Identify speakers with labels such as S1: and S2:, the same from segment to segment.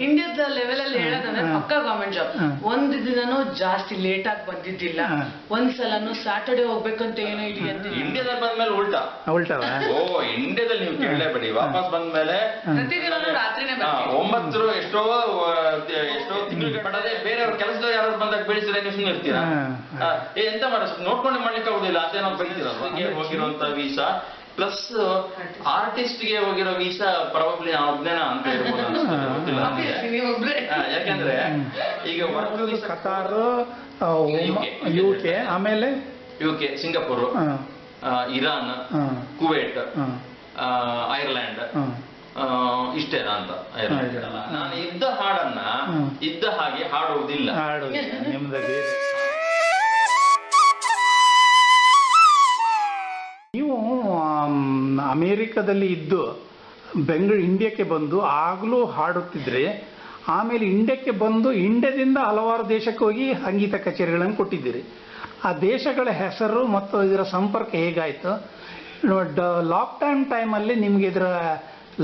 S1: ಇಂಡಿಯಾದ ಲೆವೆಲ್ ಅಲ್ಲಿ ಹೇಳೋದಂದ್ರೆ ಪಕ್ಕ ಗವರ್ಮೆಂಟ್ ಜಾಬ್. ಒಂದ್ ದಿನನೂ ಜಾಸ್ತಿ ಲೇಟ್ ಆಗಿ ಬಂದಿದ್ದಿಲ್ಲ. ಒಂದ್ಸಲನು ಸ್ಯಾಟರ್ಡೆ ಹೋಗ್ಬೇಕಂತ ಏನೋ ಇದೆಯಂತ
S2: ಇಂಡಿಯಾದಲ್ಲಿ ಬಂದ್ಮೇಲೆ ಉಲ್ಟಾ.
S3: ಉಲ್ಟಾ
S2: ಓ ಇಂಡಿಯಾದಲ್ಲಿ ನೀವು ಕೇಳಲೇಬೇಡಿ. ವಾಪಸ್ ಬಂದ್ಮೇಲೆ
S1: ಪ್ರತಿದಿನನೂ ರಾತ್ರಿನೇ
S2: ಹಾ,
S1: ಬರ್ತೀವಿ
S2: ಒಂಬತ್ತು ಎಷ್ಟೋ ಎಷ್ಟೋ ತಿಂಗಳಿಗೆ ಪಡದೆ ಬೇರೆಯವ್ರ ಕೆಲಸದ ಯಾರು ಬಂದಾಗ ಬೆಳೆಸಿದ್ರೆ ನೀವು ಸುಮ್ಮನೆ ಇರ್ತೀರಾ? ಏ, ಎಂತ ಮಾಡ ನೋಡ್ಕೊಂಡು ಮಾಡ್ಲಿಕ್ಕೆ ಆಗುದಿಲ್ಲ. ಅದೇ ನಾವು ಹಂಗೆ ಹೋಗಿರುವಂತ ವೀಸಾ ಪ್ಲಸ್ ಆರ್ಟಿಸ್ಟ್ಗೆ ಹೋಗಿರೋ ವೀಸಾ ಪ್ರಾಬಬ್ಲಿ ನಾವು ಒಬ್ನೇನ ಅಂತ ಹೇಳ್ಬೋದು ಯಾಕಂದ್ರೆ ಈಗ work visa
S3: Qatar. U K ಆಮೇಲೆ?
S2: U K Singapore Iran Kuwait Ireland ಇಷ್ಟೇ ಅಂತ. ನಾನು ಇದ್ದ ಹಾಡನ್ನ ಇದ್ದ ಹಾಗೆ ಹಾಡುವುದಿಲ್ಲ.
S3: ಹಾಡು ನಿಮ್ದು ಅಮೇರಿಕದಲ್ಲಿ ಇದ್ದು ಬೆಂಗಳೂರು ಇಂಡಿಯಾಕ್ಕೆ ಬಂದು ಆಗಲೂ ಹಾಡುತ್ತಿದ್ರೆ ಆಮೇಲೆ ಇಂಡಿಯಾಕ್ಕೆ ಬಂದು ಇಂಡಿಯಾದಿಂದ ಹಲವಾರು ದೇಶಕ್ಕೆ ಹೋಗಿ ಸಂಗೀತ ಕಚೇರಿಗಳನ್ನು ಕೊಟ್ಟಿದ್ದೀರಿ. ಆ ದೇಶಗಳ ಹೆಸರು ಮತ್ತು ಇದರ ಸಂಪರ್ಕ ಹೇಗಾಯಿತು? ಲಾಕ್ ಟೈಮ್ ಟೈಮಲ್ಲಿ ನಿಮ್ಗೆ ಇದರ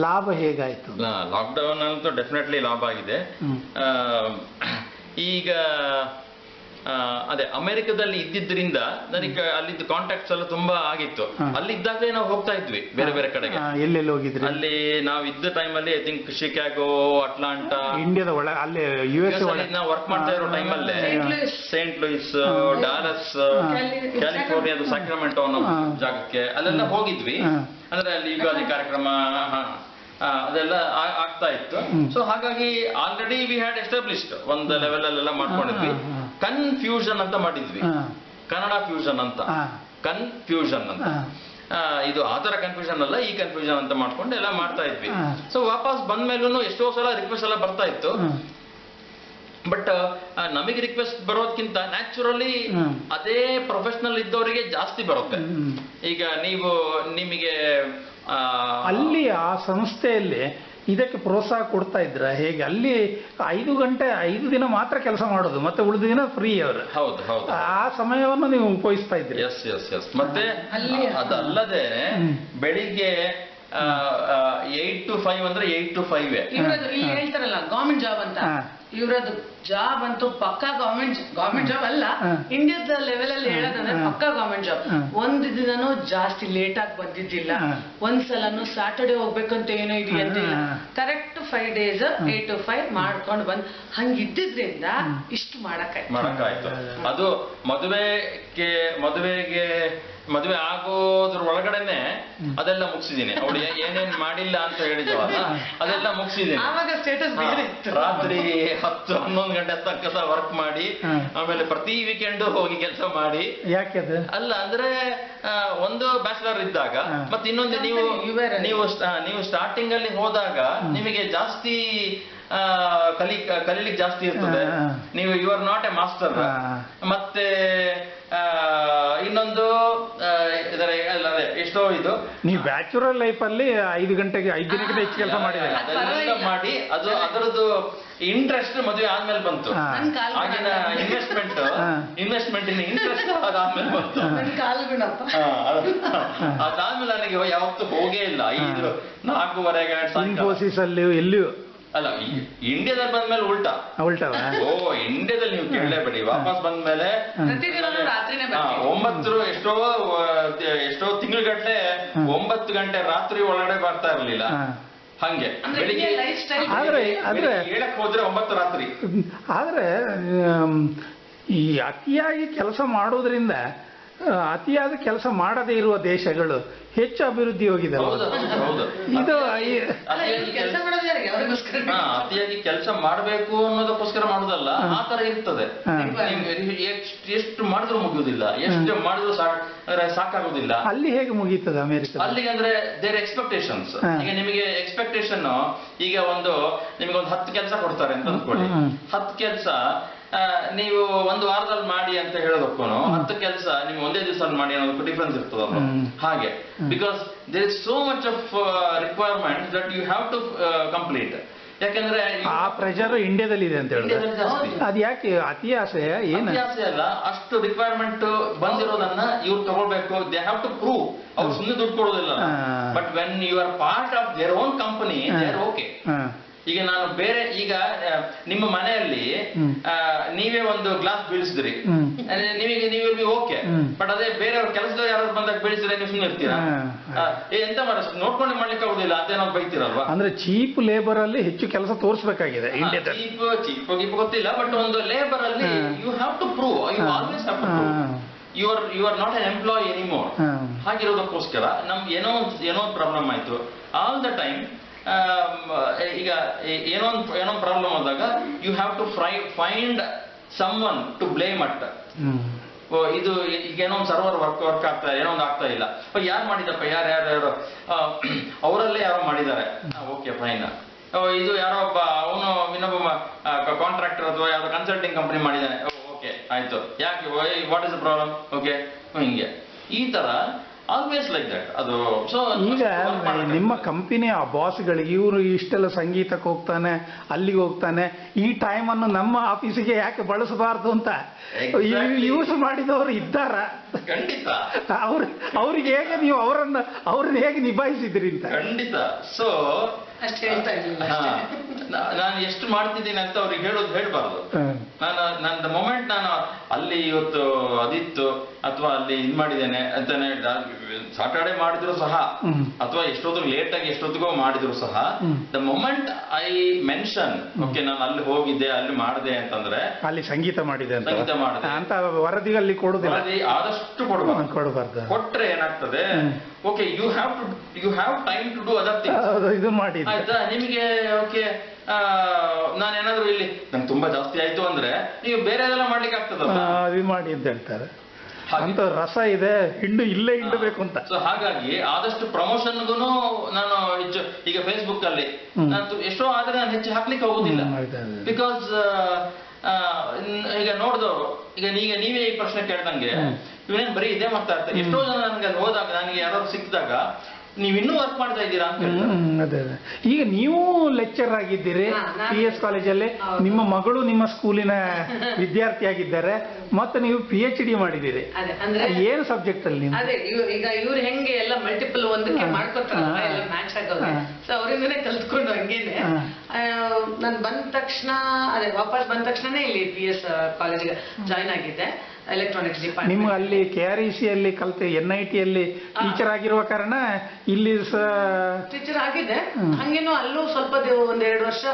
S3: ಲಾಭ ಹೇಗಾಯಿತು?
S2: ಲಾಕ್ಡೌನ್ ಅಂತೂ ಡೆಫಿನೆಟ್ಲಿ ಲಾಭ ಆಗಿದೆ. ಈಗ ಅದೇ ಅಮೆರಿಕದಲ್ಲಿ ಇದ್ದಿದ್ದರಿಂದ ನನಗೆ ಅಲ್ಲಿದ್ದು ಕಾಂಟ್ಯಾಕ್ಟ್ಸ್ ಎಲ್ಲ ತುಂಬಾ ಆಗಿತ್ತು.
S3: ಅಲ್ಲಿ
S2: ಅಲ್ಲಿದ್ದಾಗಲೇ ನಾವು ಹೋಗ್ತಾ ಇದ್ವಿ ಬೇರೆ ಬೇರೆ ಕಡೆಗೆ.
S3: ಎಲ್ಲೆಲ್ಲಿ ಹೋಗಿದ್ರಿ?
S2: ಅಲ್ಲಿ ನಾವು ಇದ್ದ ಟೈಮಲ್ಲಿ ಐ ಥಿಂಕ್ ಶಿಕಾಗೋ ಅಟ್ಲಾಂಟಾ
S3: ಇಂಡಿಯಾದ ಒಳ ಅಲ್ಲಿ ಯು ಎಸ್
S2: ನಾವು ವರ್ಕ್ ಮಾಡ್ತಾ ಇರೋ ಟೈಮಲ್ಲೇ
S1: ಅಲ್ಲೇ. Louis.
S2: ಸೇಂಟ್ ಲೂಯಿಸ್ ಡಾಲಸ್
S1: ಕ್ಯಾಲಿ-
S2: ಕ್ಯಾಲಿಫೋರ್ನಿಯಾದ ಸಾಕ್ರಮೆಂಟೋ ಅನ್ನೋ ಜಾಗಕ್ಕೆ. ಅಲ್ಲೆಲ್ಲ ಹೋಗಿದ್ವಿ. ಅಂದ್ರೆ ಅಲ್ಲಿ ಯುಗಾದಿ ಕಾರ್ಯಕ್ರಮ ಹಾ, ಅದೆಲ್ಲ ಆಗ್ತಾ ಇತ್ತು. ಸೊ ಹಾಗಾಗಿ ಆಲ್ರೆಡಿ ವಿ ಹ್ಯಾಡ್ ಎಸ್ಟಾಬ್ಲಿಷ್ಡ್ ಒಂದು ಲೆವೆಲ್ ಅಲ್ಲೆಲ್ಲ ಮಾಡ್ಕೊಂಡಿದ್ವಿ. ಕನ್ಫ್ಯೂಷನ್ ಅಂತ ಮಾಡಿದ್ವಿ. ಕನ್ನಡ ಫ್ಯೂಷನ್ ಅಂತ. ಕನ್ಫ್ಯೂಷನ್ ಅಂತ. ಇದು ಆ ತರ ಕನ್ಫ್ಯೂಷನ್ ಅಲ್ಲ ಈ ಕನ್ಫ್ಯೂಷನ್ ಅಂತ ಮಾಡ್ಕೊಂಡು ಎಲ್ಲ ಮಾಡ್ತಾ ಇದ್ವಿ. ಸೊ ವಾಪಸ್ ಬಂದ್ಮೇಲೂ ಎಷ್ಟೋ ಸಲ ರಿಕ್ವೆಸ್ಟ್ ಎಲ್ಲ ಬರ್ತಾ ಇತ್ತು. ಬಟ್ ನಮಗೆ ರಿಕ್ವೆಸ್ಟ್ ಬರೋದ್ಕಿಂತ ನ್ಯಾಚುರಲಿ ಅದೇ ಪ್ರೊಫೆಷನಲ್ ಇದ್ದವರಿಗೆ ಜಾಸ್ತಿ ಬರುತ್ತೆ. ಈಗ ನೀವು ನಿಮಗೆ
S3: ಅಲ್ಲಿ ಆ ಸಂಸ್ಥೆಯಲ್ಲಿ ಇದಕ್ಕೆ ಪ್ರೋತ್ಸಾಹ ಕೊಡ್ತಾ ಇದ್ರ ಹೇಗೆ? ಅಲ್ಲಿ ಐದು ಗಂಟೆ ಐದು ದಿನ ಮಾತ್ರ ಕೆಲಸ ಮಾಡೋದು ಮತ್ತೆ ಉಳಿದ ದಿನ ಫ್ರೀ ಅವರು.
S2: ಹೌದು ಹೌದು.
S3: ಆ ಸಮಯವನ್ನು ನೀವು ಉಪಯೋಗಿಸ್ತಾ ಇದ್ರಿ
S2: ಎಸ್ ಎಸ್ ಎಸ್ ಮತ್ತೆ
S1: ಅಲ್ಲಿ
S2: ಅದಲ್ಲದೆ. ಬೆಳಿಗ್ಗೆ ಏಟ್ ಟು ಫೈವ್ ಅಂದ್ರೆ ಏಟ್ ಟು ಫೈವ್
S1: ಇವ್ರದ್ದು ಇಲ್ಲಿ ಹೇಳ್ತಾರಲ್ಲ ಗವರ್ಮೆಂಟ್ ಜಾಬ್ ಅಂತ.
S3: ಇವರದು
S1: ಇವ್ರದ್ದು ಜಾಬ್ ಅಂತೂ ಪಕ್ಕಾ ಗವರ್ಮೆಂಟ್ ಗವರ್ಮೆಂಟ್ ಜಾಬ್ ಅಲ್ಲ. ಇಂಡಿಯಾದ ಲೆವೆಲ್ ಅಲ್ಲಿ ಹೇಳೋದಂದ್ರೆ. ಪಕ್ಕಾ ಗವರ್ಮೆಂಟ್ ಜಾಬ್. ಒಂದ್ ದಿನನೂ ಜಾಸ್ತಿ ಲೇಟ್ ಆಗಿ ಬಂದಿದ್ದಿಲ್ಲ. ಒಂದ್ಸಲನು ಸ್ಯಾಟರ್ಡೆ ಹೋಗ್ಬೇಕಂತ ಏನೋ
S3: ಇದೆಯಂತಿಲ್ಲ
S1: correct five days eight to five ಮಾಡ್ಕೊಂಡು ಬಂದ್ ಹಂಗಿದ್ದಿದ್ರಿಂದ ಇಷ್ಟು ಮಾಡಕ್ಕಾಯ್ತು.
S2: ಅದು ಮದುವೆಗೆ ಮದುವೆಗೆ ಮದುವೆ ಆಗೋದ್ರ ಒಳಗಡೆನೆ ಅದೆಲ್ಲ ಮುಗಿಸಿದೀನಿ ಅವಳು ಏನೇನ್ ಮಾಡಿಲ್ಲ ಅಂತ ಹೇಳಿದವಲ್ಲ ಅದೆಲ್ಲ ಮುಗಿಸಿದೀನಿ
S1: ಆವಾಗ ಸ್ಟೇಟಸ್
S2: ಹಾ, ರಾತ್ರಿ ಹತ್ತು ಹನ್ನೊಂದು ಗಂಟೆ ತನಕ ವರ್ಕ್ ಮಾಡಿ ಆಮೇಲೆ ಪ್ರತಿ ವೀಕೆಂಡ್ ಹೋಗಿ ಕೆಲಸ ಮಾಡಿ.
S3: ಯಾಕೆ ಅದು?
S2: ಅಲ್ಲ ಅಂದ್ರೆ ಆ, ಒಂದು ಬ್ಯಾಚಲರ್ ಇದ್ದಾಗ. ಮತ್ತೆ ಇನ್ನೊಂದು ನೀವು. ನೀವು ನೀವು ಸ್ಟಾರ್ಟಿಂಗ್ ಅಲ್ಲಿ ಹೋದಾಗ ನಿಮಗೆ ಜಾಸ್ತಿ ಆ, ಕಲಿ ಕಲೀಲಿಕ್ಕೆ ಜಾಸ್ತಿ ಇರ್ತದೆ. ನೀವು you are not a master ಮತ್ತೆ ಆ, ಇನ್ನೊಂದು ಆ, ಇದರ ಅಲ್ಲ, ಅದೇ ಎಷ್ಟೋ ಇದು.
S3: ನೀವು ಬ್ಯಾಚುರಲ್ ಲೈಫ್ ಅಲ್ಲಿ ಐದು ಗಂಟೆಗೆ ಐದು ದಿನಕ್ಕಿಂತ ಹೆಚ್ಚು ಕೆಲಸ
S2: ಅದೆಲ್ಲ ಮಾಡಿ ಅದು ಅದರದ್ದು ಇಂಟ್ರೆಸ್ಟ್ ಮದುವೆ ಆದ್ಮೇಲೆ ಬಂತು. ಆಗಿನ ಇನ್ವೆಸ್ಟ್ಮೆಂಟ್ ಇನ್ವೆಸ್ಟ್ಮೆಂಟ್ ಇನ್ ಇಂಟ್ರೆಸ್ಟ್ ಅದಾದ್ಮೇಲೆ ಬಂತು. ಅದಾದ್ಮೇಲೆ ನನಗೆ ಯಾವತ್ತೂ ಹೋಗೇ ಇಲ್ಲ. ಐದು ನಾಲ್ಕೂವರೆಗೆ
S3: ಇನ್ಫೋಸಿಸ್ ಅಲ್ಲಿ ಎಲ್ಲಿಯೂ.
S2: ಅಲ್ಲ ಇಂಡಿಯಾದಲ್ಲಿ ಬಂದ್ಮೇಲೆ ಉಲ್ಟಾ.
S3: ಉಲ್ಟಾ
S2: ಓ ಇಂಡಿಯಾದಲ್ಲಿ ನೀವು ಕೇಳಲೇಬೇಡಿ ವಾಪಸ್ ಬಂದ್ಮೇಲೆ ಒಂಬತ್ತು ಎಷ್ಟೋ ಎಷ್ಟೋ ತಿಂಗಳಗಟ್ಟಲೆ ಒಂಬತ್ತು ಗಂಟೆ ರಾತ್ರಿ ಒಳಗಡೆ ಬರ್ತಾ ಇರ್ಲಿಲ್ಲ. ಹಂಗೆ.
S3: ಆದ್ರೆ ಆದ್ರೆ
S2: ಏಳಕ್ಕೆ ಹೋದ್ರೆ ಒಂಬತ್ತು ರಾತ್ರಿ.
S3: ಆದ್ರೆ ಈ ಅತಿಯಾಗಿ ಕೆಲಸ ಮಾಡೋದ್ರಿಂದ ಅತಿಯಾದ ಕೆಲಸ ಮಾಡದೇ ಇರುವ ದೇಶಗಳು ಹೆಚ್ಚು ಅಭಿವೃದ್ಧಿ ಹೋಗಿದೆ
S2: ಹೌದು ಹೌದು, ಹೌದು.
S3: ಇದು
S2: ಅತಿಯಾಗಿ ಕೆಲಸ ಮಾಡಬೇಕು ಅನ್ನೋದಕ್ಕೋಸ್ಕರ ಮಾಡುದಲ್ಲ ಆ ತರ ಇರ್ತದೆ. ನೀವು ಎಷ್ಟ್- ಮಾಡಿದ್ರು ಮುಗಿಯುವುದಿಲ್ಲ. ಎಷ್ಟು ಮಾಡಿದ್ರು ಸಾಕ್ ಅಂದ್ರೆ ಸಾಕಾಗುದಿಲ್ಲ
S3: ಅಲ್ಲಿ ಹೇಗೆ ಮುಗೀತದೆ ಅಮೆರಿಕ
S2: ಅಲ್ಲಿಗೆ ಅಂದ್ರೆ ದೇರ್ ಎಕ್ಸ್ಪೆಕ್ಟೇಷನ್ಸ್ ಈಗ ನಿಮಗೆ ಎಕ್ಸ್ಪೆಕ್ಟೇಷನ್ ಈಗ ಒಂದು ನಿಮಗೆ ಒಂದು ಹತ್ತು ಕೆಲಸ ಕೊಡ್ತಾರೆ ಅಂತ
S3: ಅನ್ಕೊಳ್ಳಿ.
S2: ಹತ್ತು ಕೆಲಸ ನೀವು ಒಂದು ವಾರದಲ್ಲಿ ಮಾಡಿ ಅಂತ ಹೇಳೋದಕ್ಕೂ ಹತ್ತು ಕೆಲಸ ನೀವು ಒಂದೇ ದಿವಸ ಮಾಡಿ ಅನ್ನೋದಕ್ಕೂ ಡಿಫ್ರೆನ್ಸ್
S3: ಇರ್ತದ.
S2: ಹಾಗೆ. Because there is so much of requirement that you have to complete ಯಾಕಂದ್ರೆ
S3: ಆ ಪ್ರೆಷರ್ ಇಂಡಿಯಾದಲ್ಲಿ ಇದೆ ಅಂತ ಹೇಳಿದ್ರೆ. ಅದು ಯಾಕೆ? ಅತಿ ಆಸೆ ಏನು?
S2: ಆಸೆ ಅಲ್ಲ ಅಷ್ಟು ರಿಕ್ವೈರ್ಮೆಂಟ್ ಬಂದಿರೋದನ್ನ ಇವ್ರು ತಗೊಳ್ಬೇಕು. ದೇ ಹ್ಯಾವ್ ಟು ಪ್ರೂವ್ ಅವ್ರು ಸುಮ್ಮನೆ ದುಡ್ಡು ಕೊಡೋದಿಲ್ಲ. But when you are part of their own company they are okay. ಈಗ ನಾನು ಬೇರೆ ಈಗ ನಿಮ್ಮ ಮನೆಯಲ್ಲಿ ನೀವೇ ಒಂದು ಗ್ಲಾಸ್ ಬೀಳಿಸಿದ್ರಿ. ನಿಮಗೆ ನೀವು ಬಿ ಓಕೆ ಬಟ್ ಅದೇ ಬೇರೆಯವ್ರ ಕೆಲಸದವ್ರು ಯಾರಾದ್ರು ಬಂದಾಗ ಬೀಳಿಸಿದ್ರೆ ನೀವು ಸುಮ್ಮನೆ ಇರ್ತೀರಾ? ಎಂತ ಮಾಡ ನೋಡ್ಕೊಂಡು ಮಾಡ್ಲಿಕ್ಕೆ ಆಗುದಿಲ್ಲ ನಾವು ಬೈತೀರಲ್ವಾ?
S3: ಅಂದ್ರೆ ಚೀಪ್ ಲೇಬರ್ ಅಲ್ಲಿ ಹೆಚ್ಚು ಕೆಲಸ ತೋರಿಸಬೇಕಾಗಿದೆ ಇಂಡಿಯಾದಲ್ಲಿ
S2: ಚೀಪ್ ಚೀಪ್ ಗೀಪ್ ಗೊತ್ತಿಲ್ಲ ಬಟ್ ಒಂದು ಲೇಬರ್ ಅಲ್ಲಿ you have to prove you. Always have to. Prove you are you are not an employee anymore. ಹಾಗಿರೋದಕ್ಕೋಸ್ಕರ ನಮ್ಗೆ ಏನೋ ಏನೋ ಪ್ರಾಬ್ಲಮ್ ಆಯ್ತು. ಆಲ್ ದ ಟೈಮ್ ಈಗ ಏ- ಏನೋ ಒಂದು ಏನೋ ಒಂದು ಪ್ರಾಬ್ಲಮ್ ಆದಾಗ you have to fry find someone to blame at ಇದು ಈಗ ಏನೋ ಒಂದು ಸರ್ವರ್ ವರ್ಕ್ ವರ್ಕ್ ಆಗ್ತಾ ಏನೋ ಒಂದು ಆಗ್ತಾ ಇಲ್ಲ. ಯಾರು ಮಾಡಿದಪ್ಪ ಯಾರು ಯಾರು ಯಾರು? ಅವರಲ್ಲೇ ಯಾರೋ ಮಾಡಿದ್ದಾರೆ. ಓಕೆ ಫೈನ್ ಇದು ಯಾರೋ ಒಬ್ಬ ಅವನು ಇನ್ನೊಬ್ಬ ಕಾಂಟ್ರಾಕ್ಟರ್ ಅಥವಾ ಯಾವ್ದೋ ಕನ್ಸಲ್ಟಿಂಗ್ ಕಂಪನಿ ಮಾಡಿದ್ದಾನೆ. ಓಕೆ ಆಯ್ತು. ಯಾಕೆ what is the problem okay ಹಿಂಗೆ. ಈ ತರ ಆಲ್ವೇಸ್ ಲೈಕ್ ದಟ್ ಅದು ಸೊ
S3: ಈಗ ನಿಮ್ಮ ಕಂಪನಿಯ ಬಾಸ್ಗಳಿಗೆ ಇವರು ಇಷ್ಟೆಲ್ಲ ಸಂಗೀತಕ್ಕೆ ಹೋಗ್ತಾನೆ ಅಲ್ಲಿಗೆ ಹೋಗ್ತಾನೆ ಈ ಟೈಮ್ ಅನ್ನು ನಮ್ಮ ಆಫೀಸಿಗೆ ಯಾಕೆ ಬಳಸಬಾರ್ದು ಅಂತ. ಯೂಸ್ ಮಾಡಿದವರು ಇದ್ದಾರ?
S2: ಖಂಡಿತ.
S3: ಅವ್ರ ಅವ್ರಿಗೆ ಹೇಗೆ ನೀವು ಅವರನ್ನ ಅವ್ರನ್ನ ಹೇಗೆ ನಿಭಾಯಿಸಿದ್ರಿ ಅಂತ?
S2: ಖಂಡಿತ. ಸೊ
S1: ಅಷ್ಟು ಹೇಳ್ತಾ ಇರ್ಲಿಲ್ಲ ಅಷ್ಟೇ.
S2: ನಾನು ಎಷ್ಟು ಮಾಡ್ತಿದ್ದೀನಿ ಅಂತ ಅವ್ರಿಗೆ ಹೇಳೋದು ಹೇಳ್ಬಾರ್ದು. ನಾನು ನನ್ನ ಮೊಮೆಂಟ್ ನಾನು ಅಲ್ಲಿ ಇವತ್ತು ಅದಿತ್ತು ಅಥವಾ ಅಲ್ಲಿ ಇದ್ ಮಾಡಿದ್ದೇನೆ ಅಂತಾನೆ ಸಾಟರ್ಡೆ ಮಾಡಿದ್ರು ಸಹ ಅಥವಾ ಎಷ್ಟೊತ್ತಿಗೆ ಲೇಟ್ ಆಗಿ ಎಷ್ಟೊತ್ತಿಗೋ ಮಾಡಿದ್ರು ಸಹ the moment I mention okay ನಾನು ಅಲ್ಲಿ ಹೋಗಿದ್ದೆ ಅಲ್ಲಿ ಮಾಡಿದೆ ಅಂತಂದ್ರೆ
S3: ಅಲ್ಲಿ ಸಂಗೀತ ಮಾಡಿದೆ
S2: ಸಂಗೀತ ಮಾಡಿದೆ.
S3: ಅಂತ ವರದಿ ಅಲ್ಲಿ ಕೊಡುದಿಲ್ಲ
S2: ಆದಷ್ಟು ಕೊಡ್ಬಾರ್ದು.
S3: ಕೊಡಬಾರ್ದು.
S2: ಕೊಟ್ರೆ ಏನಾಗ್ತದೆ? Okay you have to you have time to do other things
S3: ಇದು ಮಾಡಿ
S2: ಆಯ್ತಾ? ನಿಮಗೆ ಓಕೆ ನಾನೇನಾದ್ರೂ ಇಲ್ಲಿ ನಂಗೆ ತುಂಬಾ ಜಾಸ್ತಿ ಆಯ್ತು ಅಂದ್ರೆ ನೀವು ಬೇರೆದೆಲ್ಲ ಮಾಡ್ಲಿಕ್ಕೆ ಆಗ್ತದಲ್ಲ?
S3: ಆ, ಇದು ಮಾಡಿ ಅಂತ ಹೇಳ್ತಾರೆ. ಅಂತ ರಸ ಇದೆ ಹಿಂಡು ಇಲ್ಲೇ ಹಿಂಡಬೇಕು ಅಂತ.
S2: ಸೊ ಹಾಗಾಗಿ ಆದಷ್ಟು ಪ್ರಮೋಷನ್ಗೂ ನಾನು ಹೆಚ್ಚು ಈಗ ಫೇಸ್ಬುಕ್ ಅಲ್ಲಿ ನಾನು ಎಷ್ಟೋ ಆದ್ರೆ ನಾನು ಹೆಚ್ಚು ಹಾಕ್ಲಿಕ್ಕೆ ಹೋಗುದಿಲ್ಲ. ಬಿಕಾಸ್ ಈಗ ನೋಡಿದವರು ಈಗ ನೀಗ ನೀವೇ ಈ ಪ್ರಶ್ನೆ ಕೇಳ್ದಂಗೆ. ಇವನೇನ್ ಬರೀ ಇದೇ ಮಾಡ್ತಾ ಇರ್ತಾರೆ. ಎಷ್ಟೋ ಜನ ನನ್ಗೆ ಅಲ್ಲಿ ಹೋದಾಗ ನನಗೆ ಯಾರಾದ್ರು ಸಿಕ್ಕಿದಾಗ ನೀವ್ ಇನ್ನೂ ವರ್ಕ್ ಮಾಡ್ತಾ ಇದ್ದೀರಾ ಅಂತ ಹೇಳ್ತಾರೆ.
S3: ಹ್ಮ್, ಅದೇ ಅದೇ ಈಗ ನೀವು ಲೆಕ್ಚರ್ ಆಗಿದ್ದೀರಿ
S1: ಹಾ, ನಾನು-
S3: ಪಿ ಎಸ್ ಕಾಲೇಜಲ್ಲಿ
S1: ಹೌದು.
S3: ನಿಮ್ಮ ಮಗಳು ನಿಮ್ಮ ಸ್ಕೂಲಿನ ವಿದ್ಯಾರ್ಥಿಯಾಗಿದ್ದಾರೆ ಮತ್ತೆ ನೀವು ಪಿ ಎಚ್ ಡಿ ಮಾಡಿದ್ದೀರಿ
S1: ಅದೇ ಅಂದ್ರೆ
S3: ಏನು ಸಬ್ಜೆಕ್ಟ್ ಅಲ್ಲಿ ನೀವು
S1: ಅದೇ ಇವ್- ಈಗ ಇವ್ರು ಹೆಂಗೆ ಎಲ್ಲ ಮಲ್ಟಿಪಲ್ ಒಂದಕ್ಕೆ
S3: ಹಾ.
S1: ಮಾಡ್ಕೊತಾರಲ್ಲ
S3: ಹಾ.
S1: ಎಲ್ಲ ಮ್ಯಾಚ್ ಆಗೋದು
S3: ಹಾ.
S1: ಸೊ ಅವರಿಂದನೇ ಕಲ್ತ್ಕೊಂಡು ಹಂಗೇನೆ
S3: ಹಾ.
S1: ನಾನು ಬಂದ ತಕ್ಷಣ ಅದೇ ವಾಪಸ್ ಬಂದ ತಕ್ಷಣನೇ ಇಲ್ಲಿ ಪಿ ಎಸ್ ಕಾಲೇಜಿಗೆ ಜಾಯ್ನ್ ಆಗಿದ್ದೆ ಎಲೆಕ್ಟ್ರಾನಿಕ್ಸ್ ಡಿಪಾರ್ಟ್ಮೆಂಟ್ ನಿಮ್ಮ
S3: ಅಲ್ಲಿ ಕೆ ಆರ್ ಇ ಸಿ ಅಲ್ಲಿ ಕಲಿತು ಎನ್ ಐ ಟಿ ಅಲ್ಲಿ ಟೀಚರ್ ಆಗಿರುವ ಕಾರಣ ಇಲ್ಲಿ
S1: ಟೀಚರ್ ಆಗಿದೆ. ಹಂಗೇನು ಅಲ್ಲೂ ಸ್ವಲ್ಪ ಒಂದೆರಡು ಒಂದ್ ಎರಡು ವರ್ಷ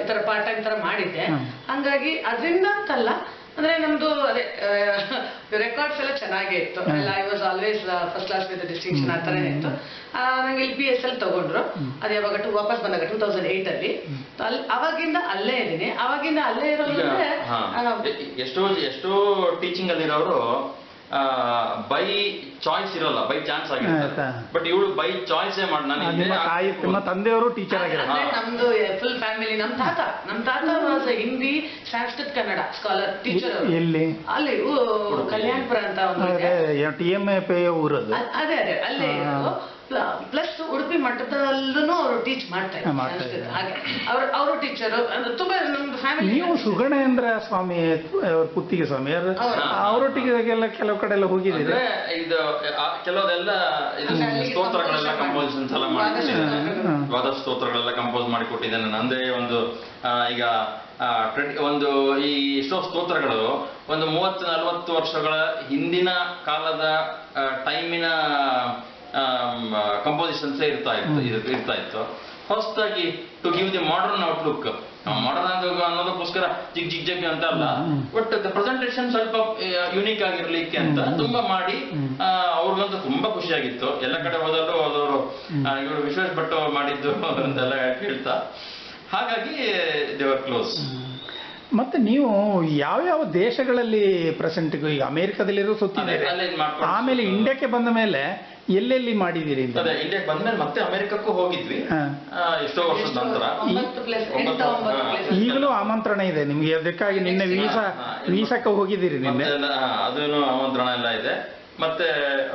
S1: ಈ ತರ ಪಾರ್ಟ್ ಟೈಮ್ ತರ ಮಾಡಿದ್ದೆ. ಹಂಗಾಗಿ ಅದರಿಂದ ಅಂತಲ್ಲ ಅಂದ್ರೆ ನಮ್ದು ಅದೇ ರೆಕಾರ್ಡ್ಸ್ ಎಲ್ಲ ಚೆನ್ನಾಗೇ ಇತ್ತು. I was always first class with distinction ಆ ತರನೇ ಇತ್ತು. ನಂಗೆ ಇಲ್ಲಿ ಪಿ ಎಸ್ ಎಲ್ ತಗೊಂಡ್ರು. ಅದು ಯಾವಾಗ ಟು ವಾಪಸ್ ಬಂದಾಗ ಟೂ ತೌಸಂಡ್ ಏಟ್ ಅಲ್ಲಿ. ಅಲ್ಲಿ ಅವಾಗಿಂದ ಅಲ್ಲೇ ಇದ್ದೀನಿ. ಅವಾಗಿಂದ ಅಲ್ಲೇ
S2: ಎ- ಎಷ್ಟೋ ಎಷ್ಟೋ ಟೀಚಿಂಗ್ ಅಲ್ಲಿರೋರು ಬೈ ಚಾಯ್ಸ್ ಇರಲ್ಲ ಬೈ ಚಾನ್ಸ್
S3: ಆಗಿರುತ್ತೆ.
S2: ಬಟ್ ಇವಳು ಬೈ ಚಾಯ್ಸ್ ಮಾಡಿ ನಾನು
S3: ನಿಮ್ಮ ತಾಯಿ
S2: ಆಗ್ಬೇಕು
S3: ನಿಮ್ಮ ತಂದೆಯವರು ಟೀಚರ್ ಆಗಿರೋದು.
S1: ನಮ್ದು ಫುಲ್ ಫ್ಯಾಮಿಲಿ ನಮ್ ತಾತ. ನಮ್ ತಾತ was Hindi Sanskrit Kannada scholar teacher
S3: ಎಲ್ಲಿ?
S1: ಅಲ್ಲಿ ಕಲ್ಯಾಣಪುರ ಅಂತ ಒಂದು ಇದೆ.
S3: ಅದೇ ಟಿ ಎಂ ಎ ಪಿ ಊರದು
S1: ಅದೇ ಅದೇ ಅಲ್ಲೇ ಪ್ಲಸ್ ಉಡುಪಿ ಮಠದಲ್ಲೂ ಅವರು ಟೀಚ್
S3: ಮಾಡ್ತಾರೆ
S1: ಹಾಗೆ. ಅವ್ರು ಅವರು ಟೀಚರ್ ಅಂದ್ರೆ ತುಂಬಾ ನಮ್ದು ಫ್ಯಾಮಿಲಿ
S3: ನೀವು ಸುಗಣೇಂದ್ರ ಸ್ವಾಮಿ ಅವ್ರ ಕುತ್ತಿಗೆ ಸ್ವಾಮಿ. ಅವರೊಟ್ಟಿಗೆಲ್ಲ ಕೆಲವು ಕಡೆ ಎಲ್ಲ ಹೋಗಿದ್ದೀರಿ?
S2: ಅಂದ್ರೆ ಇದು ಕೆಲವದೆಲ್ಲ ಕೆಲವರೆಲ್ಲ ಇದು ಸ್ತೋತ್ರಗಳೆಲ್ಲ ಕಂಪೋಸಿಷನ್ಸ್ ಎಲ್ಲ ಮಾಡಿಕೊಟ್ಟಿದ್ದೇನೆ ವಾದ ಸ್ತೋತ್ರಗಳೆಲ್ಲ ಕಂಪೋಸ್ ಮಾಡಿ ಕೊಟ್ಟಿದ್ದೇನೆ ಅಂದ್ರೆ ಒಂದು ಆ, ಈಗ ಒಂದು ಈ ಎಷ್ಟೋ ಸ್ತೋತ್ರಗಳು ಒಂದು ಮೂವತ್ತು ನಲವತ್ತು ವರ್ಷಗಳ ಹಿಂದಿನ ಕಾಲದ ಟೈಮಿನ ಕಂಪೋಸಿಷನ್ಸೇ ಇರ್ತಾ ಇತ್ತು ಇದು ಇರ್ತಾ ಇತ್ತು. ಹೊಸದಾಗಿ to give the modern outlook modern ಅನ್ನೋದಕ್ಕೋಸ್ಕರ ಜಿಗ್ ಜಿಗ್ ಜಗ್ ಅಂತ ಅಲ್ಲ. ಬಟ್ ದ ಪ್ರೆಸೆಂಟೇಷನ್ ಸ್ವಲ್ಪ ಯುನೀಕ್ ಆಗಿರ್ಲಿಕ್ಕೆ ಅಂತ ತುಂಬಾ ಮಾಡಿ ಅವ್ರಿಗಂತೂ ತುಂಬಾ ಖುಷಿಯಾಗಿತ್ತು ಎಲ್ಲ ಕಡೆ ಹೋದಲ್ಲೂ ಅವರು ಇವರು ವಿಶ್ವೇಶ್ ಭಟ್ ಅವ್ರು ಮಾಡಿದ್ದು ಅಂತೆಲ್ಲ ಹೇಳ್ತಾ. ಹಾಗಾಗಿ ದೇವರ್ ಕ್ಲೋಸ್
S3: ಮತ್ತೆ ನೀವು ಯಾವ್ಯಾವ ದೇಶಗಳಲ್ಲಿ ಪ್ರೆಸೆಂಟ್ ಈಗ ಅಮೆರಿಕದಲ್ಲಿರೋ ಸುತ್ತಿದ್ದೀರಿ? ಆಮೇಲೆ ಇಂಡಿಯಾಕ್ಕೆ ಬಂದ ಮೇಲೆ ಎಲ್ಲೆಲ್ಲಿ ಮಾಡಿದ್ದೀರಿ ಅಂತ?
S2: ಅದೇ ಇಂಡಿಯಾಕ್ಕೆ ಬಂದ್ಮೇಲೆ ಮತ್ತೆ ಅಮೆರಿಕಕ್ಕೂ ಹೋಗಿದ್ವಿ. ಎಷ್ಟೋ ವರ್ಷದ ನಂತರ.
S3: ಈಗಲೂ ಆಮಂತ್ರಣ ಇದೆ ನಿಮ್ಗೆ ಅದಕ್ಕಾಗಿ ನಿನ್ನೆ ವೀಸಾ. ವೀಸಾಕ್ಕೆ ಹೋಗಿದ್ದೀರಿ ನಿನ್ನೆ.
S2: ಅದನ್ನು ಆಮಂತ್ರಣ ಎಲ್ಲ ಇದೆ. ಮತ್ತೆ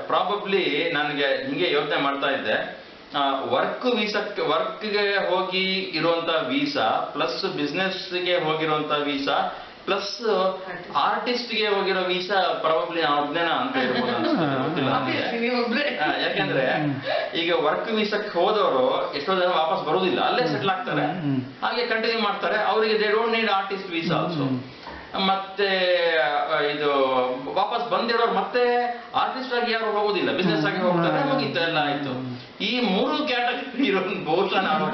S2: ಪ್ರಾಬಬ್ಲಿ ನನಗೆ ಹಿಂಗೆ ಯೋಚನೆ ಮಾಡ್ತಾ ಇದ್ದೆ. ವರ್ಕ್ ವೀಸಕ್ಕೆ ವರ್ಕ್ಗೆ ಹೋಗಿ ಇರುವಂತ ವೀಸಾ ಪ್ಲಸ್ ಬಿಸ್ನೆಸ್ಗೆ ಹೋಗಿರುವಂತ ವೀಸಾ ಪ್ಲಸ್ ಆರ್ಟಿಸ್ಟ್ಗೆ ಹೋಗಿರೋ ವೀಸಾ ಪ್ರಾಬಬ್ಲಿ ಅಜ್ಞಾನ ಅಂತ ಹೇಳ್ಬೋದು ಯಾಕಂದ್ರೆ ಈಗ ವರ್ಕ್ ವೀಸಕ್ಕೆ ಹೋದವರು ಎಷ್ಟೋ ಜನ ವಾಪಸ್ ಬರುವುದಿಲ್ಲ ಅಲ್ಲೇ ಸೆಟ್ಲ್ ಆಗ್ತಾರೆ. ಹಾಗೆ ಕಂಟಿನ್ಯೂ ಮಾಡ್ತಾರೆ. ಅವರಿಗೆ they don't need artist visa also ಮತ್ತೆ ಇದು ವಾಪಸ್ ಬಂದಿರೋರು ಮತ್ತೆ ಆರ್ಟಿಸ್ಟ್ ಆಗಿ ಯಾರು ಹೋಗುದಿಲ್ಲ ಬಿಸ್ನೆಸ್ ಆಗಿ ಹೋಗ್ತಾರೆ ಮುಗೀತು ಎಲ್ಲ ಆಯ್ತು. ಈ ಮೂರು ಕ್ಯಾಟಗರಿ ಇರೋ ಬಹುಶಃ ನಾವು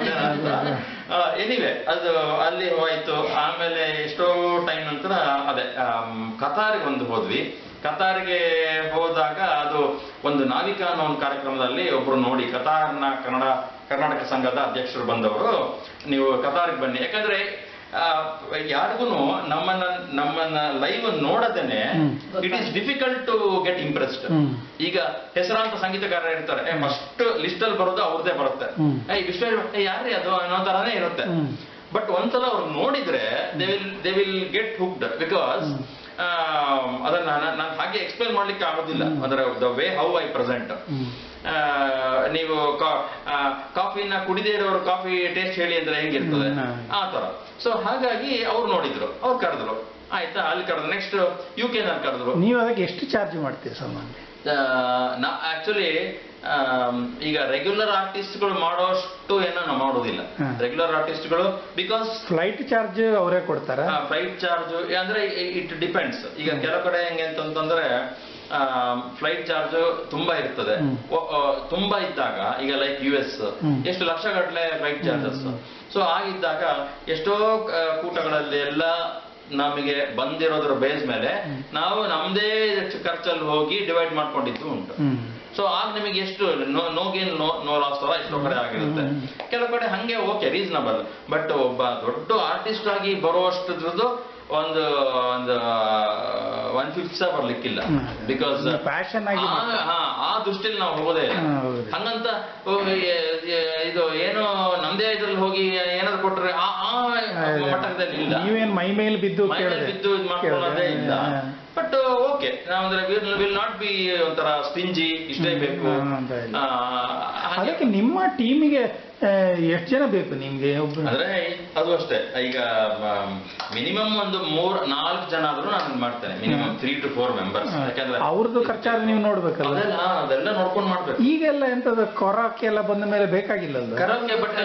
S2: ಎನಿವೆ ಅದು ಅಲ್ಲಿ ಹೋಯ್ತು. ಆಮೇಲೆ ಎಷ್ಟೋ ಟೈಮ್ ನಂತರ ಅದೇ ಕತಾರಿಗೆ ಒಂದು ಹೋದ್ವಿ. ಕತಾರ್ಗೆ ಹೋದಾಗ ಅದು ಒಂದು ನಾವಿಕ ಅನ್ನೋ ಒಂದು ಕಾರ್ಯಕ್ರಮದಲ್ಲಿ ಒಬ್ರು ನೋಡಿ ಕತಾರ್ನ ಕನ್ನಡ ಕರ್ನಾಟಕ ಸಂಘದ ಅಧ್ಯಕ್ಷರು ಬಂದವರು ನೀವು ಕತಾರ್ಗೆ ಬನ್ನಿ. ಯಾಕಂದ್ರೆ ಯಾರಿಗೂ ನಮ್ಮನ್ನ ನಮ್ಮನ್ನ live ನೋಡದೇನೆ. It is difficult to get impressed. ಈಗ ಹೆಸರಾಂತ ಸಂಗೀತಕಾರ ಇರ್ತಾರೆ ಫಸ್ಟ್ ಲಿಸ್ಟ್ ಅಲ್ಲಿ ಬರೋದು ಅವ್ರದೇ ಬರುತ್ತೆ. ವಿಶ್ವ ಯಾರೇ ಅದು? ಅನ್ನೋ ತರಾನೇ ಇರುತ್ತೆ. ಬಟ್ ಒಂದ್ಸಲ ಅವ್ರು ನೋಡಿದ್ರೆ they will they will get hooked because ಅದನ್ನ ನಾನು ಹಾಗೆ ಎಕ್ಸ್ಪ್ಲೈನ್ ಮಾಡ್ಲಿಕ್ಕೆ ಆಗೋದಿಲ್ಲ. ಅದರ the way how I present. ನೀವು ಕಾಫಿನ ಕುಡಿದೇ ಇರೋರು ಕಾಫಿ ಟೇಸ್ಟ್ ಹೇಳಿ ಅಂದ್ರೆ ಹೆಂಗಿರ್ತದೆ. ಆ ತರ ಸೊ ಹಾಗಾಗಿ ಅವ್ರು ನೋಡಿದ್ರು ಅವ್ರು ಕರೆದ್ರು. ಆಯ್ತಾ? ಅಲ್ಲಿ ಕರೆದ್ರು. ನೆಕ್ಸ್ಟ್ ಯು ಕೆ ನಲ್ಲಿ ಕರೆದ್ರು.
S3: ನೀವು ಅದಕ್ಕೆ ಎಷ್ಟು ಚಾರ್ಜ್ ಮಾಡ್ತೀರಿ ಸಾಮಾನ್ಯ
S2: ನಾ ಆಕ್ಚುಲಿ ಈಗ ರೆಗ್ಯುಲರ್ ಆರ್ಟಿಸ್ಟ್ಗಳು ಮಾಡೋಷ್ಟು ಏನೋ ನಾವು ಮಾಡೋದಿಲ್ಲ ರೆಗ್ಯುಲರ್ ಆರ್ಟಿಸ್ಟ್ಗಳು ಬಿಕಾಸ್
S3: ಫ್ಲೈಟ್ ಚಾರ್ಜ್ ಅವರೇ ಕೊಡ್ತಾರೆ?
S2: ಫ್ಲೈಟ್ ಚಾರ್ಜ್ ಅಂದ್ರೆ ಇಟ್ ಡಿಪೆಂಡ್ಸ್ ಈಗ ಕೆಲವು ಕಡೆ ಹೆಂಗೆ ಅಂತಂದ್ರೆ ಫ್ಲೈಟ್ ಚಾರ್ಜ್ ತುಂಬಾ ಇರ್ತದೆ. ತುಂಬಾ ಇದ್ದಾಗ ಈಗ ಲೈಕ್ ಯು ಎಸ್ ಎಷ್ಟು ಲಕ್ಷ ಗಟ್ಟಲೆ ಫ್ಲೈಟ್ ಚಾರ್ಜಸ್ ಸೊ ಆಗಿದ್ದಾಗ ಎಷ್ಟೋ ಕೂಟಗಳಲ್ಲಿ ಎಲ್ಲ ನಮಗೆ ಬಂದಿರೋದ್ರ ಬೇಸ್ ಮೇಲೆ ನಾವು ನಮ್ದೇ ಖರ್ಚಲ್ಲಿ ಹೋಗಿ ಡಿವೈಡ್ ಮಾಡ್ಕೊಂಡಿದ್ದು ಉಂಟು. ಸೊ ಆಗ ನಿಮಗೆ ಎಷ್ಟು no no gain no no loss ಎಷ್ಟೋ ಕಡೆ ಆಗಿರುತ್ತೆ. ಕೆಲವು ಕಡೆ ಹಂಗೆ ಓಕೆ ರೀಸನಬಲ್ ಬಟ್ ಒಬ್ಬ ದೊಡ್ಡ ಆರ್ಟಿಸ್ಟ್ ಆಗಿ ಬರುವಷ್ಟದ್ರದ್ದು ಒಂದು ಒಂದು ಒನ್ ಫಿಫ್ತ್ ಸಹ ಬರ್ಲಿಕ್ಕಿಲ್ಲ. ಬಿಕಾಸ್
S3: ಫ್ಯಾಷನ್ ಆಗಿ
S2: ಆ ದೃಷ್ಟಿಲಿ ನಾವು ಹೋಗೋದೇ ಇಲ್ಲ. ಹಂಗಂತ ಇದು ಏನು ನಮ್ದೇ ಇದ್ರಲ್ಲಿ ಹೋಗಿ ಏನಾದ್ರು ಕೊಟ್ರೆ ಆ ಮಟ್ಟದಲ್ಲಿ ಇಲ್ಲ.
S3: ನೀವೇನ್ ಮೈ ಮೇಲೆ ಬಿದ್ದು
S2: ಮೈ ಮೇಲೆ ಬಿದ್ದು ಇದು ಮಾಡ್ಕೊಳ್ಳೋದೇ ಇಲ್ಲ. ಬಟ್ ಓಕೆ ನಾವಂದ್ರೆ ವಿಲ್ ವಿಲ್ ನಾಟ್ ಬಿ ಒಂಥರ ಸ್ಪಿಂಜಿ ಇಷ್ಟೇ ಬೇಕು.
S3: ಅದಕ್ಕೆ ನಿಮ್ಮ ಟೀಮಿಗೆ ಎಷ್ಟು ಜನ ಬೇಕು ನಿಮ್ಗೆ
S2: ಅಂದ್ರೆ ಅದು ಅಷ್ಟೇ. ಈಗ ಮಿನಿಮಮ್ ಒಂದು ಮೂರ್ ನಾಲ್ಕು ಜನ ಆದ್ರೂ ನಾನು ಮಾಡ್ತೇನೆ. Minimum three two four members ಯಾಕಂದ್ರೆ
S3: ಅವ್ರದ್ದು ಖರ್ಚಾದ್ರೆ ನೀವು ನೋಡ್ಬೇಕಲ್ಲ
S2: ಅದೆಲ್ಲ ನೋಡ್ಕೊಂಡು ಮಾಡ್ಬೇಕು.
S3: ಈಗೆಲ್ಲ ಎಂತದ ಕೊರಕ್ಕೆ ಎಲ್ಲ ಬಂದ ಮೇಲೆ ಬೇಕಾಗಿಲ್ಲ
S2: ಕರೋಕೆ ಬಟ್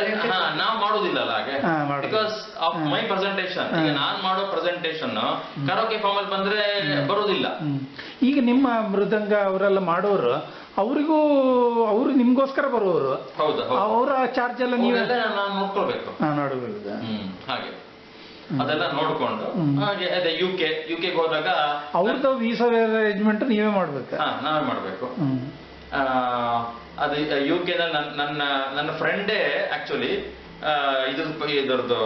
S2: ನಾವು ಮಾಡೋದಿಲ್ಲಲ್ಲ ಹಾಗೆ.
S3: ಮಾಡೋದಿಲ್ಲ.
S2: ಬಿಕಾಸ್ ಆಫ್ ಮೈ ಪ್ರೆಸೆಂಟೇಶನ್ ಈಗ ನಾನ್ ಮಾಡೋ ಪ್ರೆಸೆಂಟೇಷನ್ ಕರೋಕೆ ಫಾರ್ಮ್ ಅಲ್ಲಿ ಬಂದ್ರೆ ಬರೋದಿಲ್ಲ.
S3: ಈಗ ನಿಮ್ಮ ಮೃದಂಗ ಅವರೆಲ್ಲ ಮಾಡೋರು ಅವರಿಗೂ ಅವರು ನಿಮ್ಗೋಸ್ಕರ ಬರುವವರು. ಅವರ ಚಾರ್ಜ್ ಎಲ್ಲ ನೀವೇ
S2: ನಾನು ನೋಡ್ಕೊಳ್ಬೇಕು.
S3: ನೋಡ್ಬೇಕು
S2: ಹಾಗೆ. ಅದೆಲ್ಲ ನೋಡ್ಕೊಂಡು ಹಾಗೆ ಅದೇ ಯು ಕೆ ಯು ಕೆಗೆ ಹೋದಾಗ
S3: ಅವ್ರದ್ದು ವೀಸಾ ಅರೇಂಜ್ಮೆಂಟ್ ನೀವೇ ಮಾಡ್ಬೇಕು.
S2: ನಾವೇ ಮಾಡ್ಬೇಕು. ಅದು ಯು ಕೆ ನನ್ನ ನನ್ನ ಫ್ರೆಂಡೇ ಆಕ್ಚುಲಿ ಇದ್ರ ಇದ್ರದ್ದು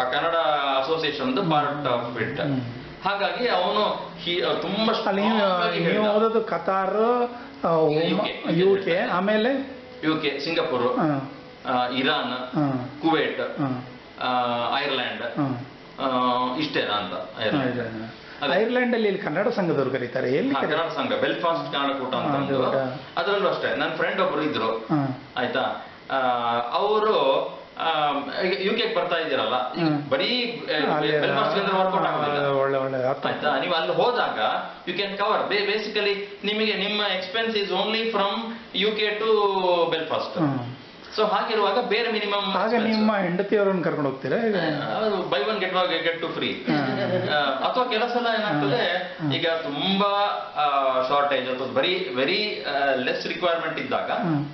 S2: ಆ Kannada association part of it ಹಾಗಾಗಿ ಅವನು ತುಂಬಾ
S3: ಕತಾರ್. ಯು ಕೆ ಆಮೇಲೆ?
S2: U K Singapore Iran Kuwait Ireland
S3: ಹಾ.
S2: ಇಷ್ಟೇನಾ ಅಂತ ಐರ್ಲ್ಯಾಂಡ್.
S3: ಐರ್ಲೆಂಡ್ ಅಲ್ಲಿ ಇಲ್ಲಿ ಕನ್ನಡ ಸಂಘದವ್ರು ಕರೀತಾರೆ. ಎಲ್ಲಿ
S2: ಕನ್ನಡ ಸಂಘ ಬೆಲ್ಫಾಸ್ಟ್ ಕನ್ನಡ ಕೂಟ ಅಂತ. ಅದರಲ್ಲೂ ಅಷ್ಟೇ ನನ್ನ ಫ್ರೆಂಡ್ ಒಬ್ರು ಇದ್ರು. ಆಯ್ತಾ? ಅವರು ಯು ಕೆ ಬರ್ತಾ ಇದ್ದೀರಲ್ಲ. ಬರೀ
S3: ಒಳ್ಳೆ ಒಳ್ಳೆ
S2: ಆಯ್ತಾ. ನೀವು ಅಲ್ಲಿ ಹೋದಾಗ ಯು ಕ್ಯಾನ್ ಕವರ್ ಬೇಸಿಕಲಿ ನಿಮಗೆ ನಿಮ್ಮ expense is only from U K to Belfast. So ಹಾಗಿರುವಾಗ ಬೇರೆ ಮಿನಿಮಮ್
S3: ಆಗ ನಿಮ್ಮ ಹೆಂಡತಿಯವರನ್ನು ಕರ್ಕೊಂಡು ಹೋಗ್ತೀರಾ?
S2: Buy one get get two free ಅಥವಾ ಕೆಲಸ ಸಲ ಏನಾಗ್ತದೆ ಈಗ ತುಂಬಾ ಶಾರ್ಟೇಜ್ ಅಥವಾ ಬರಿ ವೆರಿ ಲೆಸ್ ರಿಕ್ವೈರ್ಮೆಂಟ್ ಇದ್ದಾಗ.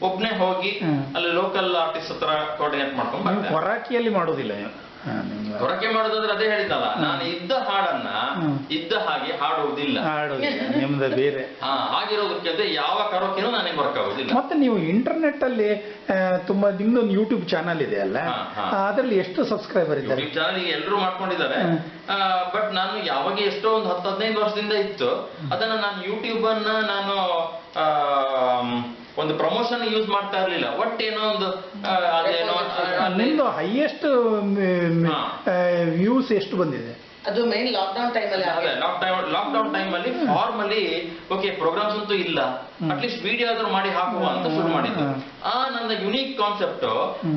S2: ಒಬ್ನೇ ಹೋಗಿ. ಅಲ್ಲಿ ಲೋಕಲ್ ಆರ್ಟಿಸ್ಟ್ ಹತ್ರ ಕೋರ್ಡಿನೇಟ್ ಮಾಡ್ಕೊಂಡು
S3: ಹೊರಾಕಿಯಲ್ಲಿ ಮಾಡೋದಿಲ್ಲ ನೀವು ಹಾ, ನಿಮ್ಗೆ
S2: ಹೊರಗೆ ಮಾಡೋದಾದ್ರೆ ಅದೇ ಹೇಳಿದ್ನಲ್ಲ ನಾನು ಇದ್ದ ಹಾಡನ್ನ ಇದ್ದ ಹಾಗೆ ಹಾಡುವುದಿಲ್ಲ
S3: ನಿಮ್ದು ಬೇರೆ.
S2: ಹಾ ಹಾಗಿರೋದಕ್ಕೆ ಯಾವ ಕರೋಕೆನೂ ನನಗೆ ವರ್ಕ್ ಆಗುದಿಲ್ಲ.
S3: ಮತ್ತೆ ನೀವು ಇಂಟರ್ನೆಟ್ ಅಲ್ಲಿ ತುಂಬಾ ನಿಮ್ದೊಂದು ಯೂಟ್ಯೂಬ್ ಚಾನಲ್ ಇದೆ ಅಲ್ಲ. ಅದ್ರಲ್ಲಿ ಎಷ್ಟು ಸಬ್ಸ್ಕ್ರೈಬರ್ ಇದ್ದಾರೆ?
S2: ಚಾನಲ್ ಈಗ ಎಲ್ಲರೂ ಮಾಡ್ಕೊಂಡಿದ್ದಾರೆ. ಬಟ್ ನಾನು ಯಾವಾಗ ಎಷ್ಟೋ ಒಂದು ಹತ್ತು ಹದಿನೈದು ವರ್ಷದಿಂದ ಇತ್ತು. ಅದನ್ನ ನಾನು ಯೂಟ್ಯೂಬ್ ಅನ್ನ ನಾನು ಆ, ಒಂದು ಪ್ರಮೋಷನ್ ಯೂಸ್ ಮಾಡ್ತಾ ಇರ್ಲಿಲ್ಲ. ಒಟ್ ಏನೋ ಒಂದು ಅದೇನೋ
S3: ನಿಮ್ದು ಹೈಯೆಸ್ಟ್ ವ್ಯೂಸ್ ಎಷ್ಟು ಬಂದಿದೆ?
S1: ಅದು ಮೇನ್ ಲಾಕ್ಡೌನ್ ಡೌನ್
S2: ಅದೇ lock time lock down time ಅಲ್ಲಿ ಫಾರ್ಮಲಿ ಓಕೆ ಪ್ರೋಗ್ರಾಮ್ಸ್ ಅಂತೂ ಇಲ್ಲ. ಅಟ್ಲೀಸ್ಟ್ ವಿಡಿಯೋ ಆದ್ರೂ ಮಾಡಿ ಹಾಕುವ ಅಂತ ಶುರು ಮಾಡಿದ್ದು. ಆ ನನ್ನ ಯುನೀಕ್ ಕಾನ್ಸೆಪ್ಟ್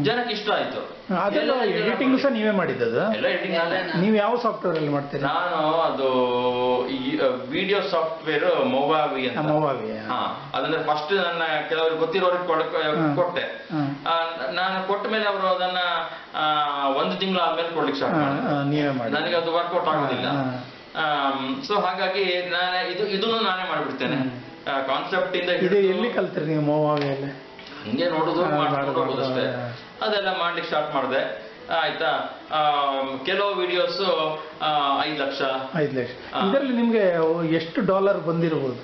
S2: ಜನಕ್ಕೆ ಇಷ್ಟ ಆಯ್ತು.
S3: ಅದೆಲ್ಲ ಎಡಿಟಿಂಗ್ ಸಹ ನೀವೇ ಮಾಡಿದ್ದದು?
S2: ಎಲ್ಲ ಎಡಿಟಿಂಗ್ ನಾನೇ.
S3: ನೀವು ಯಾವ ಸಾಫ್ಟ್ವೇರ್ ಅಲ್ಲಿ ಮಾಡ್ತೀರಿ?
S2: ನಾನು ಅದು ವಿಡಿಯೋ ಸಾಫ್ಟ್ವೇರ್ ಮೊವಾವಿ ಅಂತ.
S3: ಮೊವಾವಿ
S2: ಹಾ. ಅದಂದ್ರೆ ಫಸ್ಟ್ ನನ್ನ ಕೆಲವರು ಗೊತ್ತಿರೋರಿಗೆ. ಕೊಟ್ಟೆ. ನಾನು ಕೊಟ್ಟ ಮೇಲೆ ಅವರು ಅದನ್ನ ಒಂದು ತಿಂಗಳು ಆದ್ಮೇಲೆ ಕೊಡ್ಲಿಕ್ಕೆ ಸ್ಟಾರ್ಟ್
S3: ಮಾಡಿ
S2: ನನಗೆ ಅದು ವರ್ಕೌಟ್ ಆಗೋದಿಲ್ಲ. ಸೊ ಹಾಗಾಗಿ ನಾನು ಇದು ಇದನ್ನು ನಾನೇ ಮಾಡಿಬಿಡ್ತೇನೆ. ಕಾನ್ಸೆಪ್ಟ್ ಇಂದ
S3: ಇದು ಎಲ್ಲಿ ಕಲ್ತ್ರಿ ನೀವು ಮೊವಾವಿಯಲ್ಲಿ
S2: ಹಂಗೆ ನೋಡುದು ಮಾಡ್ಕೊಂಡು ಹೋಗೋದು ಅಷ್ಟೇ. ಅದೆಲ್ಲ ಮಾಡ್ಲಿಕ್ಕೆ ಸ್ಟಾರ್ಟ್ ಮಾಡಿದೆ. ಆಯ್ತಾ? ಕೆಲವು ವಿಡಿಯೋಸ್ ಐದು ಲಕ್ಷ.
S3: ಐದು ಲಕ್ಷ. ಇದರಲ್ಲಿ ನಿಮ್ಗೆ ಎಷ್ಟು ಡಾಲರ್ ಬಂದಿರಬಹುದು